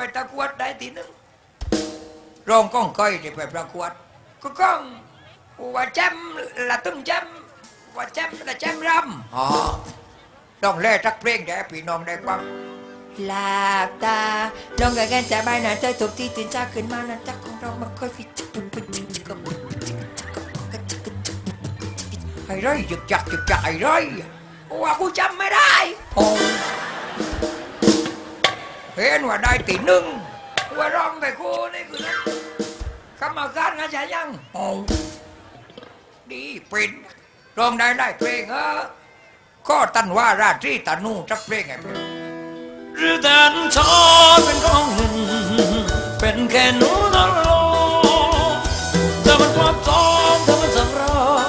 ไปตะกวดได้ทีนึงรองก้องก้อยที่ไปประกวดก็ก้องว่าแจมละตึ้งแจมว่าแจมละแจมรำอ๋อต้องแล่ทักเพลงแด่พี่น้องได้ฟังหลับตาลองกันกันจะบายหนาเธอถูกที่ตื่นเช้าขึ้นมานั้นจักของเรามันค่อยฟิตไอ้ไรหยึกจักหยึกจักไอ้ไรว่ากูจำไม่ได้โอ้ เห็นว่าได้ตีหนึ่งว่าร้องแต่กูนี่คือนะกรรมการงานจะยังโอ้ดีเป็นร้องได้ได้เพลงเออก็ตันว่าราตรีตานูจักเพลงไงเพลงหรือแต่ชอเป็นของหนึ่งเป็นแค่หนูตลอดแต่มันความจองเธอมันสำรอง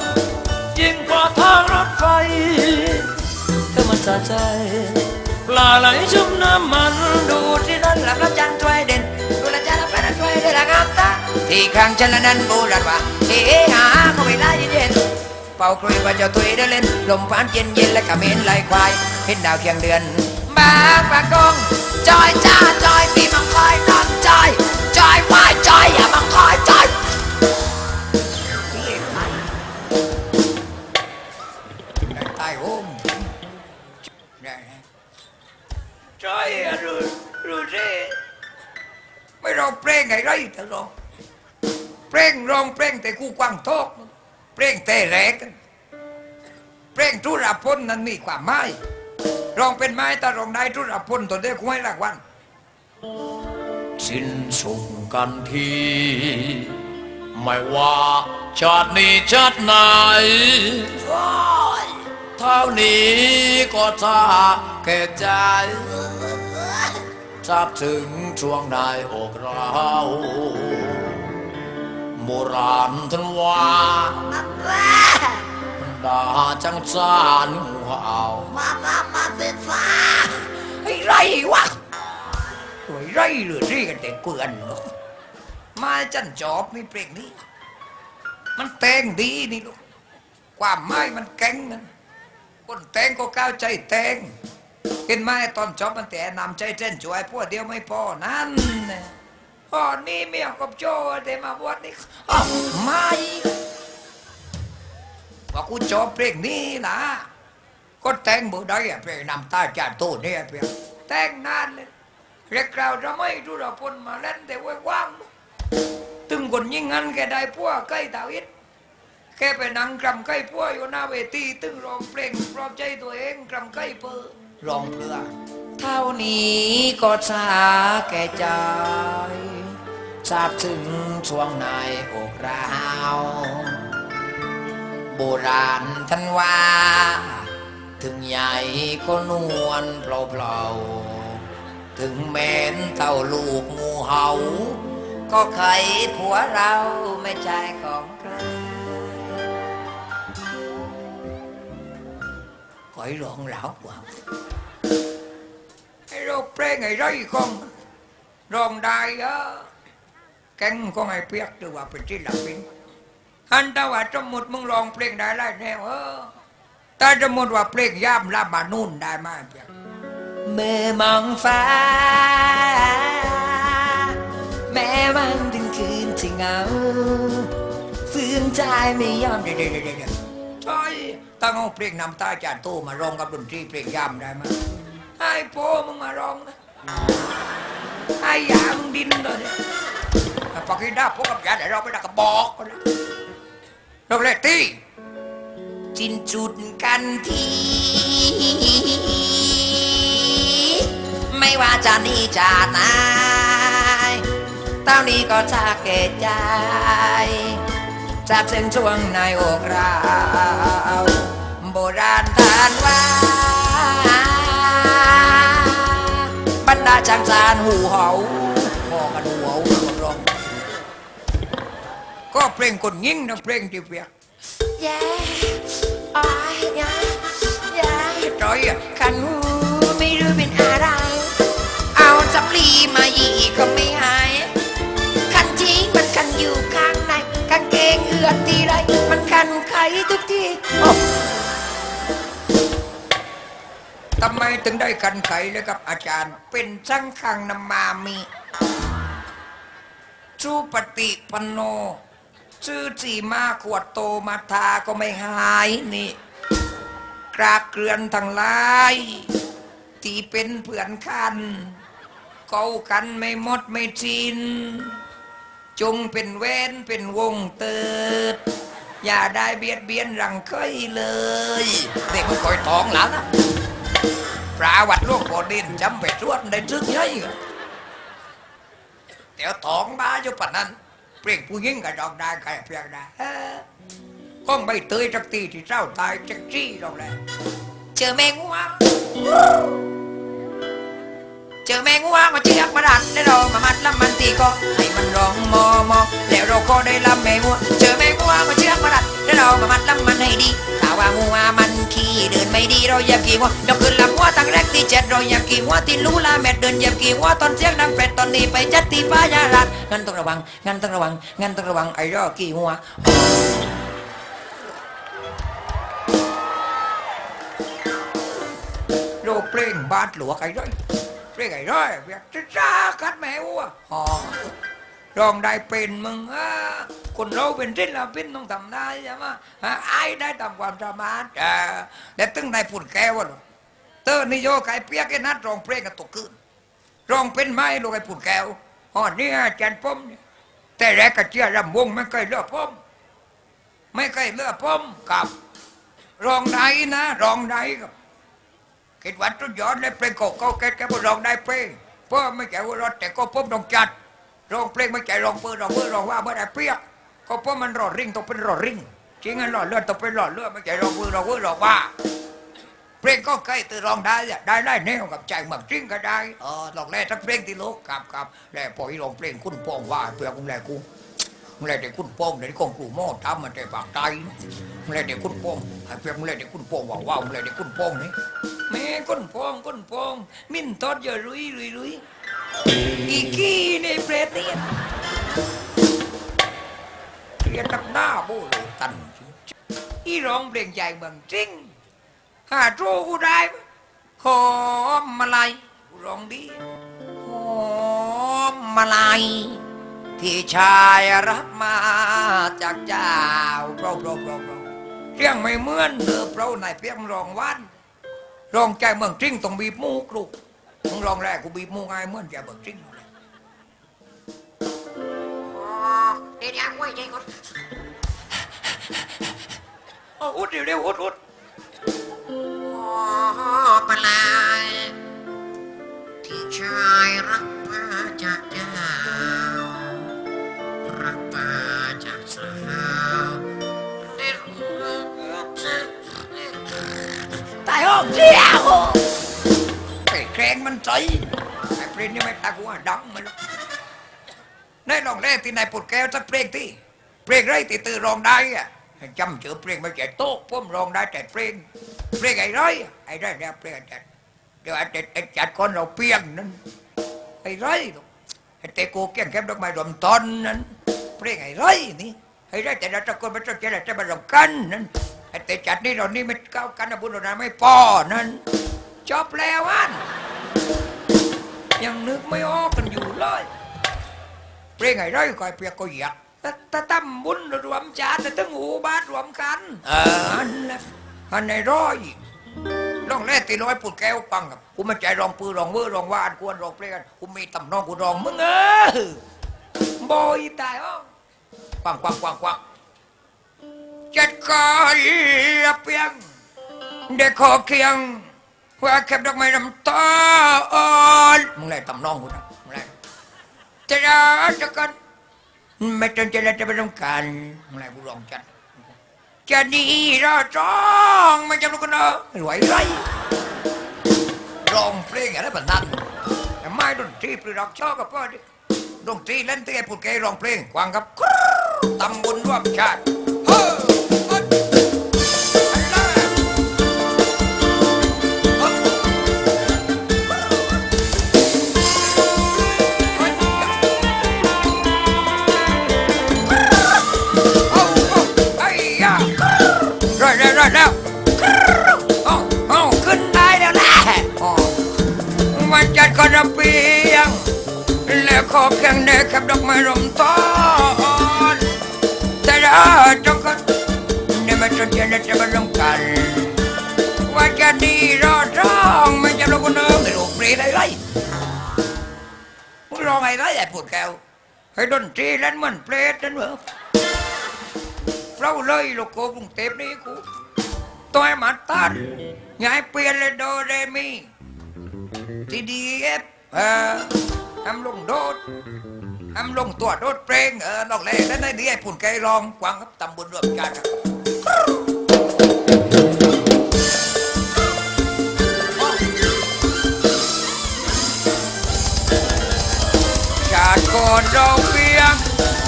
ยิ่งกว่าทางรถไฟเธอมันสะใจ ลาไหลชุ่มน้ำมันดูที่นั่นหลับรับจันทร์ช่วยเด่นดูแลจันทร์รับเป็นช่วยได้ละงามตาที่ข้างฉันละนั้นโบราณว่าเฮ้หาเขาเวลาเย็นเป่าครุยว่าเจะตุยได้เล่นลมพันเย็นเย็นและขมิ้นไหลควายเห็นดาวเคียงเดือนบางปะกงจอยจ้าจอยพี่มังคอยนอนจอยจอยว่ายจอยอย่ามังคอยจอยได้ใต้โฮม ใช่อะรู้รู้สิไม่ร้องเพลงไงไรแต่ร้องเพลงร้องเพลงแต่กูกว้างทอกเพลงแต่แรกเพลงทุรพลนั้นมีความหมายร้องเป็นไม้แต่ร้องได้ทุรพลตัวเดียวกูให้รางวัลสิ้นสุดกันทีไม่ว่าชาตินี้ชาติไหน เท่านี้ก็จะแก่ใจทราบถึงช่วงในอกเราโบราณท่านว่าดาจังจานงูเห่ามามาเฟ้าไอ้ไรวะไอ้ไรหรือที่กันแต่เกลือนเนอะมาจันจอบมีเพลงนี้ มันแต่งดีนี่ลูกความหมายมันแก่งนะ คนแตงก็ก้าวใจแตงเห็นไหมตอนจอบมันแต่นำใจเต้นช่วยพวกเดียวไม่พอนั่นนะอ๋อนี่เมียกับโจเดมาบวชนี่อ้ไม่ว่ากูจอบเพลงนี้นะก็แต่งบ่ได้เพลงนำตาจานโตเนี่ยเพลงแต่งนานเลยเรียกเราจะไม่รู้เราพนมาเล่นแต่ไว้ว่างตึงคนยิ่งงันแกได้พวกใกล้ดาวิด แกไปนั่งกรำใกล้พวกอยู่หน้าเวทีตึงร้องเพลงปลอบใจตัวเองกรำใกล้เปอร์ร้องเพื่อเท่านี้ก็ชาแก่ใจทราบถึงช่วงในอกเราโบราณท่านว่า ถึงใหญ่ก็นวลเปล่าๆถึงแม้นเท่าลูกงูเห่าก็ไขผัวเราไม่ใช่ของ องร้องได้เออแก่งของไอ้เปียกหรือว่าเป็นที่หลักปินฮันตาว่าสมมติมึงร้องเพลงได้ไรแนวเออถ้าสมมติว่าเพลงย่ำลาบานุ่นได้ไหมเปียกเมื่อมองฟ้า แม้วันถึงคืนที่เหงาฝืนใจไม่ยอมเดี๋ยวเดี๋ยวเดี๋ยว ตั้งเอาเพลงนำตาจานโตมาร้องกับดนตรีเพลงย่ำได้ไหมให้โปมึงมาร้องนะให้ยามึงดินเลยปากกินได้พวกกับยาเดี๋ยวเราไปดักกระบอกกันนะเราเลยตีจินจุดกันทีไม่ว่าจะนี่จะไหนเต้านี้ก็ชาเกตใจ จับซึ่งช่วงในอกเราโบราณทานว่าบรรดาช่างสารหูเห่าพอกันหัวร้องก็เพลงคนยิ่งนะเพลงที่เปียกแย่อ้ายแย่แย่จอยอะขันหูไม่รู้เป็นอะไร เอาสำลีมายีก็ไม่ ทุกทีทำไมถึงได้กันไขเลยกับอาจารย์ เป็นช่างคังนำมามีชูปฏิปโน ชื่อจีมาขวดโตมาทาก็ไม่หายนี่กรากเกลือนทั้งหลายที่เป็นเพื่อนคันเกากันไม่หมดไม่จินจงเป็นเว้นเป็นวงเติด อย่าได้เบียดเบียนรังเคยเลยเด็กมันคอยท้องแล้วนะปราวัดล่วงโปรดินจำไปรวดได้ทึกยัยเดี๋ยวท้องบ้าอยู่ปะนั้นเปลี่ยนผู้หญิงกับดอกได้ใครเพียงได้เอ้อก็ไม่เตยจักตีที่เจ้าตายจักจี้ดอกและเจอแมงวง เจอแมงวงมาเชือกมาดันได้เรามามัดลำมันตีก็ให้มันร้องมอมอแล้วเราก็ได้ลำแมงวัวเจอแมงวงมาเชือกมาดันได้เรามามัดลำมันให้ดีถ้าว่างัวมันขี้เดินไม่ดีเราเหยียบกี่หัวเราขึ้นลำหัวตั้งแรกที่เจ็ดเราเหยียบกี่หัวที่รู้ละเม็ดเดินเหยียบกี่หัวตอนเสียงดังเป็ดตอนนี้ไปจัดที่ฟ้ายาลัดงั้นต้องระวังงั้นต้องระวังงั้นต้องระวังไอ้รอกี่หัวโรเปล่งบาดหลวกไอ้ร้อย เปล่งไอ้ร้อยเวียกจะจ้ากัดแมวอะอ๋อรองได้เป็นมึงอะคนเราเป็นศิลปินต้องทำได้ใช่ไหมฮะไอ้ได้ตามความสามารถอ่าแต่ตึ้งได้พูดแก้วลูกเตอร์นิโยไก่เปียกไอ้นัดรองเพลงกันตกคืนรองเป็นไม้ลูกไอ้พูดแก้วอ๋อนี่อาจารย์ป้อมแต่แรกกระเจียรำวงไม่เคยเลือกป้อมไม่เคยเลือกป้อมกับรองได้นะรองได้กับ คิดว่าทุกยอดเลยเพลงโกโก้เก็ตแกบอกร้องได้เพลงเพราะไม่ใช่ว่ารถแต่ก็ผมต้องจัดร้องเพลงไม่ใช่ร้องเพื่อร้องเพื่อร้องว่าเมื่อได้เปรียกก็เพราะมันรอดริ่งต้องเป็นรอดริ่งจริงอันรอดเลือดต้องเป็นรอดเลือดไม่ใช่ร้องเพื่อร้องเพื่อร้องว่าเพลงก็เคยตื่นร้องได้ได้ได้แนวกับใจเหมือนจริงก็ได้เออลองแล่ทั้งเพลงที่โลกกับกับแล้วพออีร้องเพลงคุณปองว่าเพื่อคุณแลกู มึงเลยเด็กคุณโป้งเด็กของกูโม่ทำมันแต่ปากใจมึงเลยเด็กคุณโป้งไอ้เพื่อนมึงเลยเด็กคุณโป้งว่าว้าวมึงเลยเด็กคุณโป้งนี่แม่คุณโป้งคุณโป้งมินทอดอย่ารุยรุยรุยอีกี้ในเปรตเนี่ยเรียนตักหน้าโบเลยตันจริงอีร้องเพลงใหญ่เมืองจริงหาโจกูได้หอมมาลายร้องดีหอมมาลาย ที่ชายรับมาจากเจ้าเปล่าเปล่าเปล่าเปล่าเสียงไม่เหมือนเดิมเปล่าในเพียงรองวันรองใจเมืองจริงต้องบีบมูกลูกมึงรองแรกกูบีบมูกไงเหมือนใจเมืองจริงเดี๋ยวเดี๋ยวคุยใจก่อนเอาอุดเร็วเร็วอุดอุดโอ้ปลายที่ชายรักมาจากเจ้า เดียวไอ้แครงมันใจไอ้เพลงนี่ไม่ตากูว่าดังมันหรอกในรองแรกที่นายปวดแก้วสักเพลงที่เพลงไรที่ตื่นรองได้อะจำเจอเพลงไม่ใช่โต๊ะผมรองได้แต่เพลงเพลงไอ้ไรไอ้ไรเนี่ยเพลงไอ้จัดเดี๋ยวไอ้จัดไอ้จัดคนเราเปียงนั่นไอ้ไรไอ้เตโกเกี้ยงแก้มดอกไม้รวมตอนนั้นเพลงไอ้ไรนี่ไอ้ไรแต่ละตะโกนมันต้องเจรจามาลงกันนั่น ไอ้เตจัดนี่เรานี่ไม่ก้าวกันนะบุญเรานะไม่พอนั่นจบแล้วอันยังนึกไม่ออกกันอยู่เลยเพลงไงไรก็ไอ้เปียกก็อยากแต่แต่ตั้มบุญรวมจานแต่ตั้งหูบาทรวมกันเอออันละอันไหนร้อยร้องแรกตีร้อยปุดแก้วปังกับกูไม่ใจร้องปือร้องเวอร์ร้องว่าอันกวนร้องเพลงกันกูมีตำนองกูร้องมึงเออบอยตายอ้อปังปังปังปัง จัดการเปียงเด็กขอเคียงว่าแคบดอกไม้น้ำตาอ่อนมึงไรตำน้องกูนะมึงไรจะรักจะกันไม่จนจะแล้วจะไม่ต้องการมึงไรกูลองจัดจะหนีรอจ้องไม่จำลูกกันเนอะไม่ไหวไรร้องเพลงอะไรแบบนั้นแต่ไม่ดนตรีปรือรักชอบกับพ่อดิดนตรีเล่นที่ไอ้พูดแกร้องเพลงกวางกับตำบุญร่วมชาติ เฮ้ยเอาเอาไอ้ยาร้อยแล้วร้อยแล้วเอาเอาขึ้นได้แล้วแหละอ๋อมันจัดกระเบียง แล้วขอแข่งเด็กกับดอกไม้รมต้นแต่ละจง กันเจนเย็นจะมาลงกันว่าจะดีรอดร้องไม่จะลงคนเดิมไม่รู้ปรีอะไรไรมึงร้องอะไรไอ้ปวดแก้วให้ดนตรีเล่นเหมือนเปรตนั่นเหรอเราเลยลโก้กรุงเทพนี่กูตัวไอ้หมาตันยายเปลี่ยนเลยโดเรมีทีดีเอฟเออทำลงโดดทำลงตัวโดดเพลงเออลองเลยแล้วได้ดีไอ้ปุ่นไก่รองกวางครับตำบุญรวมกันครับ ชาติก่อนเราเพียง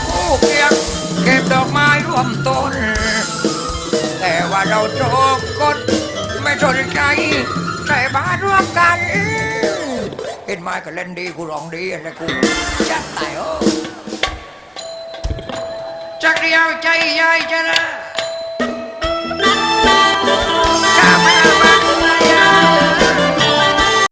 ผู้เพียงเก็บดอกไม้ร่วมต้น แต่ว่าเราโจกกดไม่สนใจใส่บาตรร่วมกันเห็นไม้ก็เล่นดีกูร้องดีอะไรกูจัดตายโอ้จักเดียวใจใหญ่จะ